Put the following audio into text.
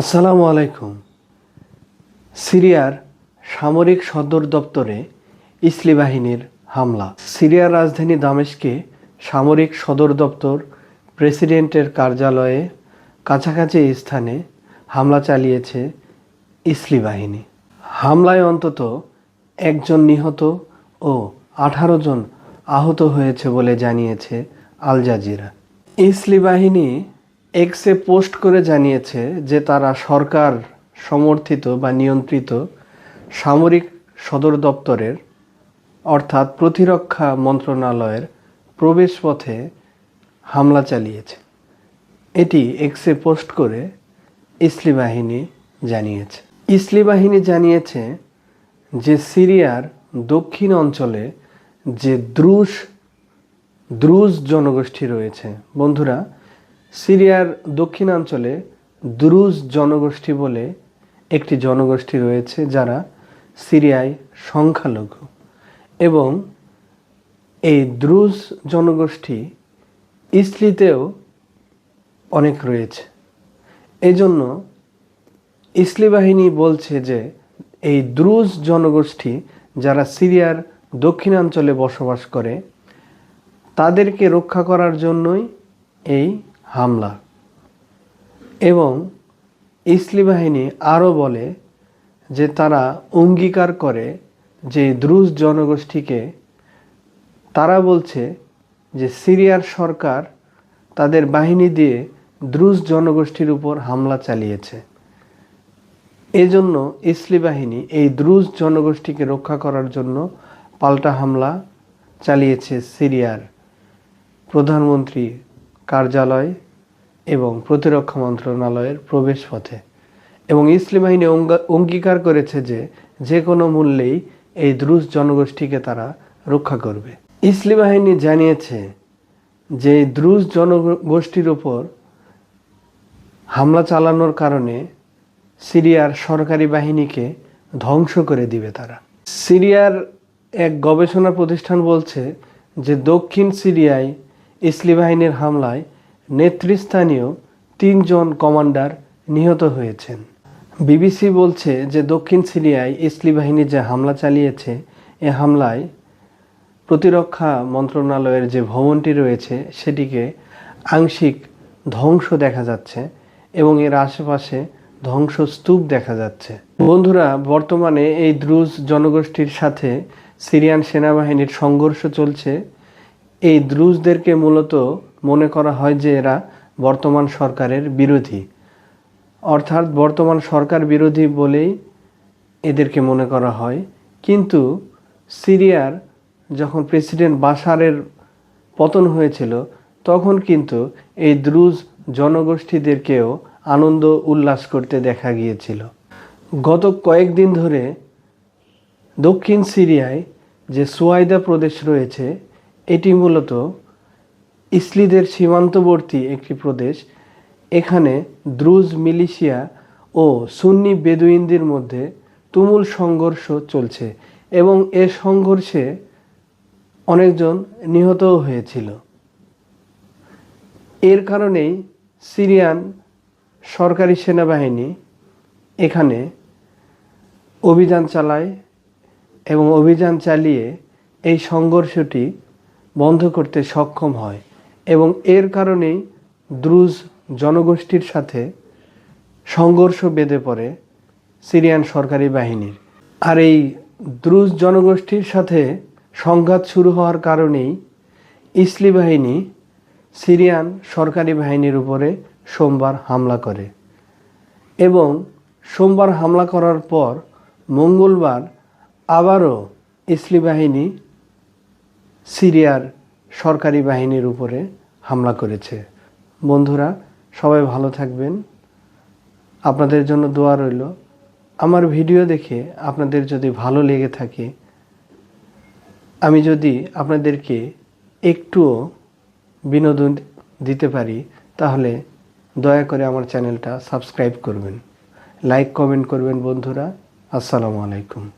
আসসালামু আলাইকুম। সিরিয়ার সামরিক সদর দপ্তরে ইসলি বাহিনীর হামলা। সিরিয়ার রাজধানী দামেশকে সামরিক সদর দপ্তর প্রেসিডেন্টের কার্যালয়ে কাছাকাছি স্থানে হামলা চালিয়েছে ইসলি বাহিনী। হামলায় অন্তত একজন নিহত ও আঠারো জন আহত হয়েছে বলে জানিয়েছে আল জাজিরা। ইসলি বাহিনী এক্সে পোস্ট করে জানিয়েছে যে তারা সরকার সমর্থিত বা নিয়ন্ত্রিত সামরিক সদর দপ্তরের, অর্থাৎ প্রতিরক্ষা মন্ত্রণালয়ের প্রবেশপথে হামলা চালিয়েছে। এটি এক্সে পোস্ট করে ইসলি বাহিনী জানিয়েছে। ইসলি বাহিনী জানিয়েছে যে সিরিয়ার দক্ষিণ অঞ্চলে যে দ্রুশ দ্রুজ জনগোষ্ঠী রয়েছে। বন্ধুরা সিরিয়ার দক্ষিণাঞ্চলে দ্রুজ জনগোষ্ঠী বলে একটি জনগোষ্ঠী রয়েছে যারা সিরিয়ায় সংখ্যালঘু। এবং এই দ্রুজ জনগোষ্ঠী ইসলিতেও অনেক রয়েছে। এজন্য ইসলি বাহিনী বলছে যে এই দ্রুজ জনগোষ্ঠী যারা সিরিয়ার দক্ষিণাঞ্চলে বসবাস করে, তাদেরকে রক্ষা করার জন্যই এই হামলা। এবং ইসলি বাহিনী আরও বলে যে তারা অঙ্গীকার করে যে দ্রুজ জনগোষ্ঠীকে, তারা বলছে যে সিরিয়ার সরকার তাদের বাহিনী দিয়ে দ্রুজ জনগোষ্ঠীর উপর হামলা চালিয়েছে। এজন্য ইসলি বাহিনী এই দ্রুজ জনগোষ্ঠীকে রক্ষা করার জন্য পাল্টা হামলা চালিয়েছে সিরিয়ার প্রধানমন্ত্রী কার্যালয় এবং প্রতিরক্ষা মন্ত্রণালয়ের প্রবেশপথে। এবং ইসলি বাহিনী অঙ্গীকার করেছে যে যে কোনো মূল্যেই এই দ্রুজ জনগোষ্ঠীকে তারা রক্ষা করবে। ইসলি বাহিনী জানিয়েছে যে দ্রুজ জনগোষ্ঠীর উপর হামলা চালানোর কারণে সিরিয়ার সরকারি বাহিনীকে ধ্বংস করে দিবে তারা। সিরিয়ার এক গবেষণা প্রতিষ্ঠান বলছে যে দক্ষিণ সিরিয়ায় ইসলি বাহিনীর হামলায় নেতৃস্থানীয় তিনজন কমান্ডার নিহত হয়েছেন। বিবিসি বলছে যে দক্ষিণ সিরিয়ায় ইসলি বাহিনী যে হামলা চালিয়েছে, এ হামলায় প্রতিরক্ষা মন্ত্রণালয়ের যে ভবনটি রয়েছে, সেটিকে আংশিক ধ্বংস দেখা যাচ্ছে এবং এর আশেপাশে ধ্বংসস্তূপ দেখা যাচ্ছে। বন্ধুরা, বর্তমানে এই দ্রুজ জনগোষ্ঠীর সাথে সিরিয়ান সেনাবাহিনীর সংঘর্ষ চলছে। এই দ্রুজদেরকে মূলত মনে করা হয় যে এরা বর্তমান সরকারের বিরোধী। অর্থাৎ বর্তমান সরকার বিরোধী বলেই এদেরকে মনে করা হয়। কিন্তু সিরিয়ার যখন প্রেসিডেন্ট বাশারের পতন হয়েছিল, তখন কিন্তু এই দ্রুজ জনগোষ্ঠীদেরকেও আনন্দ উল্লাস করতে দেখা গিয়েছিল। গত কয়েকদিন ধরে দক্ষিণ সিরিয়ায় যে সুয়াইদা প্রদেশ রয়েছে এটি মূলত ইসলিদের সীমান্তবর্তী একটি প্রদেশ। এখানে দ্রুজ মিলিশিয়া ও সুন্নি বেদুইনদের মধ্যে তুমুল সংঘর্ষ চলছে এবং এ সংঘর্ষে অনেকজন নিহতও হয়েছিল। এর কারণেই সিরিয়ান সরকারি সেনাবাহিনী এখানে অভিযান চালায় এবং অভিযান চালিয়ে এই সংঘর্ষটি বন্ধ করতে সক্ষম হয় এবং এর কারণেই দ্রুজ জনগোষ্ঠীর সাথে সংঘর্ষ বেঁধে পড়ে সিরিয়ান সরকারি বাহিনীর। আর এই দ্রুজ জনগোষ্ঠীর সাথে সংঘাত শুরু হওয়ার কারণেই ইসলি বাহিনী সিরিয়ান সরকারি বাহিনীর উপরে সোমবার হামলা করে এবং সোমবার হামলা করার পর মঙ্গলবার আবারও ইসলি বাহিনী সিরিয়ার সরকারি বাহিনীর উপরে হামলা করেছে। বন্ধুরা, সবাই ভালো থাকবেন। আপনাদের জন্য দোয়া রইল। আমার ভিডিও দেখে আপনাদের যদি ভালো লেগে থাকে, আমি যদি আপনাদেরকে একটুও বিনোদন দিতে পারি, তাহলে দয়া করে আমার চ্যানেলটা সাবস্ক্রাইব করবেন। লাইক, কমেন্ট করবেন বন্ধুরা। আসসালামু আলাইকুম।